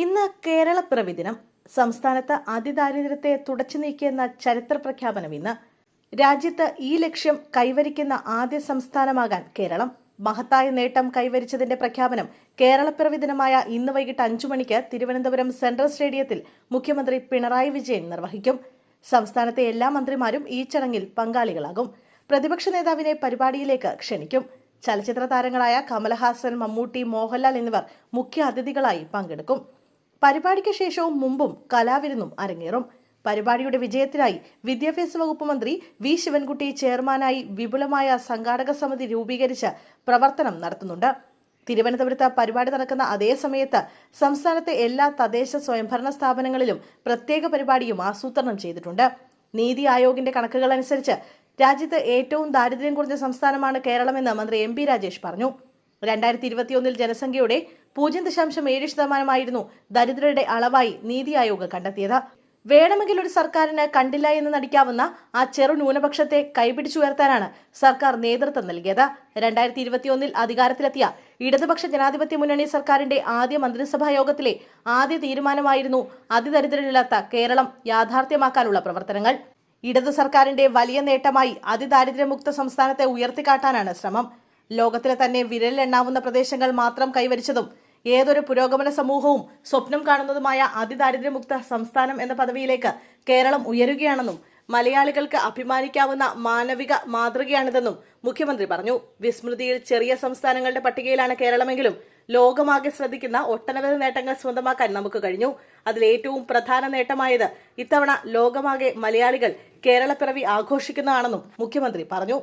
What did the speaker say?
ഇന്ന് കേരള ദിനം. സംസ്ഥാനത്ത് അതിദാരിദ്ര്യത്തെ തുടച്ചു നീക്കിയെന്ന ചരിത്ര പ്രഖ്യാപനം ഇന്ന്. രാജ്യത്ത് ഈ ലക്ഷ്യം കൈവരിക്കുന്ന ആദ്യ സംസ്ഥാനമാകാൻ കേരളം. മഹത്തായ നേട്ടം കൈവരിച്ചതിന്റെ പ്രഖ്യാപനം കേരളപ്പിറവി ദിനമായ ഇന്ന് വൈകിട്ട് അഞ്ചു മണിക്ക് തിരുവനന്തപുരം സെൻട്രൽ സ്റ്റേഡിയത്തിൽ മുഖ്യമന്ത്രി പിണറായി വിജയൻ നിർവഹിക്കും. സംസ്ഥാനത്തെ എല്ലാ മന്ത്രിമാരും ഈ ചടങ്ങിൽ പങ്കാളികളാകും. പ്രതിപക്ഷ നേതാവിനെ പരിപാടിയിലേക്ക് ക്ഷണിക്കും. ചലച്ചിത്ര താരങ്ങളായ കമലഹാസൻ മമ്മൂട്ടി മോഹൻലാൽ എന്നിവർ മുഖ്യ അതിഥികളായി പങ്കെടുക്കും. പരിപാടിക്ക് ശേഷവും മുമ്പും കലാവിരുന്നും അരങ്ങേറും. പരിപാടിയുടെ വിജയത്തിനായി വിദ്യാഭ്യാസ വകുപ്പ് മന്ത്രി വി ശിവൻകുട്ടി ചെയർമാനായി വിപുലമായ സംഘാടക സമിതി രൂപീകരിച്ച് പ്രവർത്തനം നടത്തുന്നുണ്ട്. തിരുവനന്തപുരത്ത് പരിപാടി നടക്കുന്ന അതേ സമയത്ത് സംസ്ഥാനത്തെ എല്ലാ തദ്ദേശ സ്വയംഭരണ സ്ഥാപനങ്ങളിലും പ്രത്യേക പരിപാടിയും ആസൂത്രണം ചെയ്തിട്ടുണ്ട്. നീതി ആയോഗിന്റെ കണക്കുകൾ അനുസരിച്ച് രാജ്യത്ത് ഏറ്റവും ദാരിദ്ര്യം കുറഞ്ഞ സംസ്ഥാനമാണ് കേരളമെന്ന് മന്ത്രി എം രാജേഷ് പറഞ്ഞു. രണ്ടായിരത്തി ഇരുപത്തിയൊന്നിൽ ജനസംഖ്യയുടെ പൂജ്യം ദശാംശം ഏഴ് ശതമാനമായിരുന്നു ദരിദ്രരുടെ അളവായി നീതി ആയോഗ് കണ്ടെത്തിയത്. വേണമെങ്കിൽ ഒരു സർക്കാരിന് കണ്ടില്ല എന്ന് നടിക്കാവുന്ന ആ ചെറു ന്യൂനപക്ഷത്തെ കൈപിടിച്ചുയർത്താനാണ് സർക്കാർ നേതൃത്വം നൽകിയത്. രണ്ടായിരത്തി ഇരുപത്തിയൊന്നിൽ അധികാരത്തിലെത്തിയ ഇടതുപക്ഷ ജനാധിപത്യ മുന്നണി സർക്കാരിന്റെ ആദ്യ മന്ത്രിസഭാ യോഗത്തിലെ ആദ്യ തീരുമാനമായിരുന്നു അതിദരിദ്രരില്ലാത്ത കേരളം യാഥാർത്ഥ്യമാക്കാനുള്ള പ്രവർത്തനങ്ങൾ. ഇടതു സർക്കാരിന്റെ വലിയ നേട്ടമായി അതിദാരിദ്ര്യമുക്ത സംസ്ഥാനത്തെ ഉയർത്തിക്കാട്ടാനാണ് ശ്രമം. ലോകത്തിലെ തന്നെ വിരലിലെണ്ണാവുന്ന പ്രദേശങ്ങൾ മാത്രം കൈവരിച്ചതും ഏതൊരു പുരോഗമന സമൂഹവും സ്വപ്നം കാണുന്നതുമായ അതിദാരിദ്ര്യമുക്ത സംസ്ഥാനം എന്ന പദവിയിലേക്ക് കേരളം ഉയരുകയാണെന്നും മലയാളികൾക്ക് അഭിമാനിക്കാവുന്ന മാനവിക മാതൃകയാണിതെന്നും മുഖ്യമന്ത്രി പറഞ്ഞു. വിസ്മൃതിയിൽ ചെറിയ സംസ്ഥാനങ്ങളുടെ പട്ടികയിലാണ് കേരളമെങ്കിലും ലോകമാകെ ശ്രദ്ധിക്കുന്ന ഒട്ടനവധി നേട്ടങ്ങൾ സ്വന്തമാക്കാൻ നമുക്ക് കഴിഞ്ഞു. അതിലേറ്റവും പ്രധാന നേട്ടമായത് ഇത്തവണ ലോകമാകെ മലയാളികൾ കേരളപ്പിറവി ആഘോഷിക്കുന്നതാണെന്നും മുഖ്യമന്ത്രി പറഞ്ഞു.